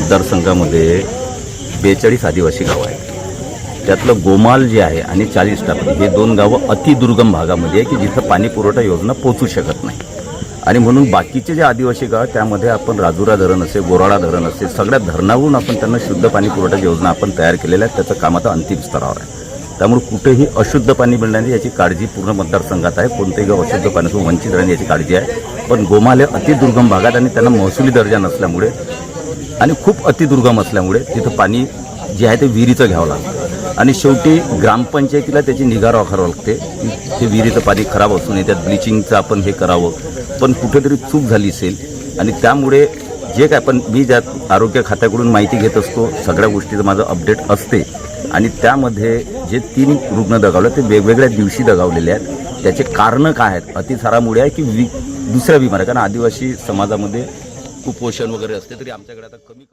मतदारसंघामध्ये बेचाळीस आदिवासी गावं आहेत. त्यातलं गोमाल जे आहे आणि चाळीस टापरी हे दोन गावं अतिदुर्गम भागामध्ये आहे की जिथं पाणी पुरवठा योजना पोचू शकत नाही. आणि म्हणून बाकीचे जे आदिवासी गाव त्यामध्ये आपण राजुरा धरण असेल गोराळा धरण असेल सगळ्या धरणावरून आपण त्यांना शुद्ध पाणी पुरवठा योजना आपण तयार केलेल्या आहेत त्याचं काम आता अंतिम स्तरावर आहे. त्यामुळे कुठेही अशुद्ध पाणी मिळण्याची याची काळजी पूर्ण मतदारसंघात आहे. कोणतेही गाव अशुद्ध पाण्यातून वंचित राहणे याची काळजी आहे. पण गोमाले अतिदुर्गम भागात आणि त्यांना महसुली दर्जा नसल्यामुळे आणि खूप अतिदुर्गम असल्यामुळे तिथं पाणी जे आहे ते विहिरीचं घ्यावं लागतं. आणि शेवटी ग्रामपंचायतीला त्याची निगा राखावं लागते. की ते विहिरीचं पाणी खराब असून नये त्यात ब्लिचिंगचं आपण हे करावं. पण कुठेतरी चूक झाली असेल. आणि त्यामुळे जे काय पण मी ज्या आरोग्य खात्याकडून माहिती घेत असतो सगळ्या गोष्टीचं माझं अपडेट असते. आणि त्यामध्ये जे तीन रुग्ण दगावले ते वेगवेगळ्या दिवशी दगावलेले आहेत. त्याचे कारणं काय आहेत? अतिसारामुळे आहे की वि दुसऱ्या बिमाऱ्या कारण आदिवासी समाजामध्ये कुपोषण वगैरे असते तरी आमच्याकडे आता कमी